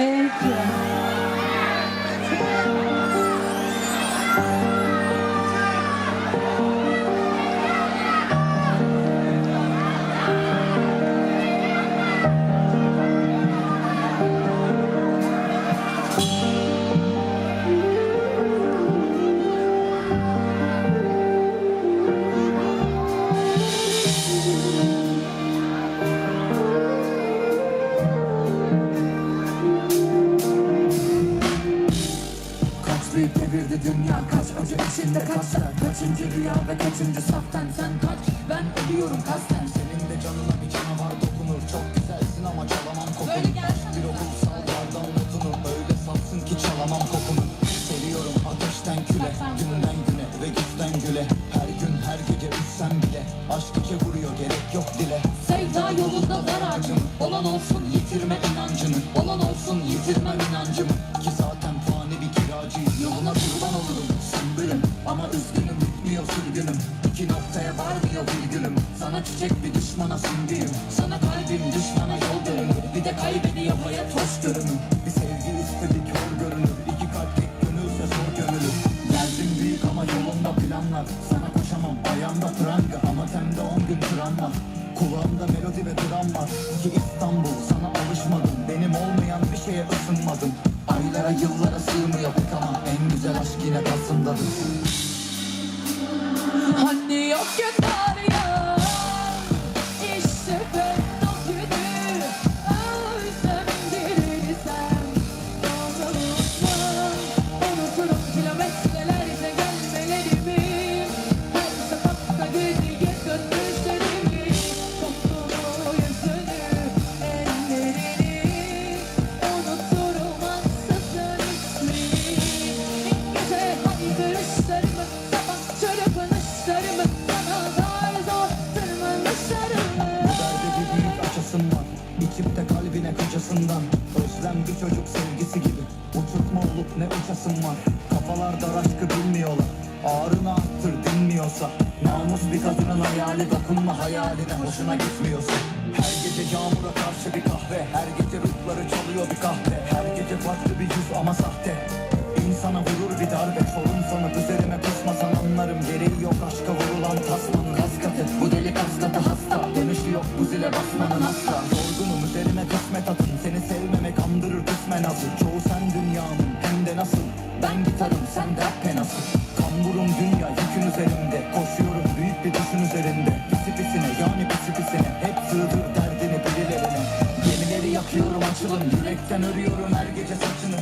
and you. Dünya kaç? Acı içinde kaçlar Kaçıncı rüya ve kaçıncı saftan? Sen kaç? Ben ölüyorum kasten. Senin de canına bir canavar dokunur. Çok güzelsin ama çalamam kokunu Böyle gelsene. Bir okul sallardan notunu Öyle safsın ki çalamam kokunu Seviyorum ateşten küle Günden güne ve güçten güle. Her gün her gece üstsem bile. Aşk içe vuruyor gerek yok dile. Sevda yolunda dar ağacım Olan olsun yitirme inancını Olan olsun yitirmem inancımı Çiçek bir düşmana sümbüyüm Sana kalbim düşmana yol görünür. Bir de kaybediyor hayat hoş görünür. Bir sevgi istedik hor görünür. İki kalp tek gönülse zor gömülür Derdim büyük ama yolunda planlar. Sana koşamam ayağımda pranga Ama temde on gün travma Kulağımda melodi ve dram var. Ki İstanbul sana alışmadım. Benim olmayan bir şeye ısınmadım. Aylara yıllara sığmıyor pek ama En güzel aşk yine Kasım'dadır. Hani yok ya kalbine kaçasından Özlem bir çocuk sevgisi gibi. Uçurtma olup ne uçasım var? Kafalarda aşkı bilmiyorlar. Ağrını arttır dinmiyorsa. Namus bir kadının hayali Dokunma hayaline. Hoşuna gitmiyorsa. Her gece yağmura karşı bir kahve. Her gece ruhları çalıyor bir kahve. Her gece farklı bir yüz ama sahte. İnsana vurur bir darbe. Sorun sanıp üzerime kusmasan anlarım. Gereği yok aşka vurulan tasmanın Kas katı. Bu deli kas katı hasta. Dönüşü yok bu zile basmanın asla Yürekten örüyorum her gece saçını.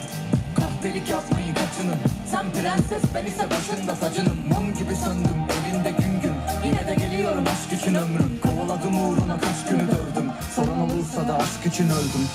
Kahpelik yapmayın kaçının Sen prenses ben ise başında saçının Mum gibi söndüm elinde gün gün. Yine de geliyorum aşk için ömrüm. Kovaladım uğruna kaç günü dövdüm. Soran olursa da aşk için öldüm